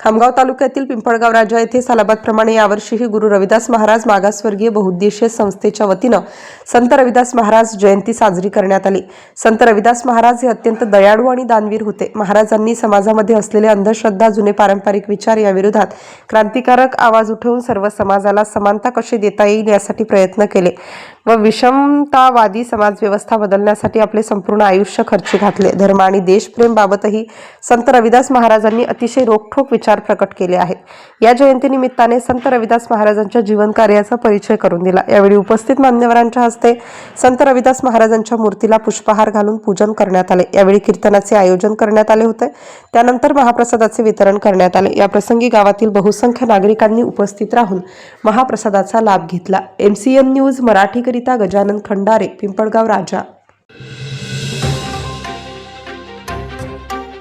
Khamgaon तालुक्यातील पिंपळगाव राजा येथे सालाबादप्रमाणे यावर्षीही गुरु रविदास महाराज मागासवर्गीय बहुउद्देशीय संस्थेच्या वतीनं संत रविदास महाराज जयंती साजरी करण्यात आली. संत रविदास महाराज हे अत्यंत दयाळू आणि दानवीर होते. महाराजांनी समाजामध्ये असलेले अंधश्रद्धा जुने पारंपरिक विचार याविरोधात क्रांतिकारक आवाज उठवून सर्व समाजाला समानता कशी देता येईल यासाठी प्रयत्न केले व विषमतावादी समाजव्यवस्था बदलण्यासाठी आपले संपूर्ण आयुष्य खर्ची घातले. धर्म आणि देशप्रेम बाबतही संत रविदास महाराजांनी अतिशय रोखठोक विचार प्रकट केले आहेत. या जयंतीनिमित्ताने संत रविदास महाराजांच्या जीवन कार्याचा परिचय करून दिला. यावेळी उपस्थित मान्यवरांच्या हस्ते संत रविदास महाराजांच्या मूर्तीला पुष्पहार घालून पूजन करण्यात आले. यावेळी कीर्तनाचे आयोजन करण्यात आले होते. त्यानंतर महाप्रसादाचे वितरण करण्यात आले. या प्रसंगी गावातील बहुसंख्य नागरिकांनी उपस्थित राहून महाप्रसादाचा लाभ घेतला. एमसीएन न्यूज मराठीकरिता गजानन खंडारे पिंपळगाव राजा.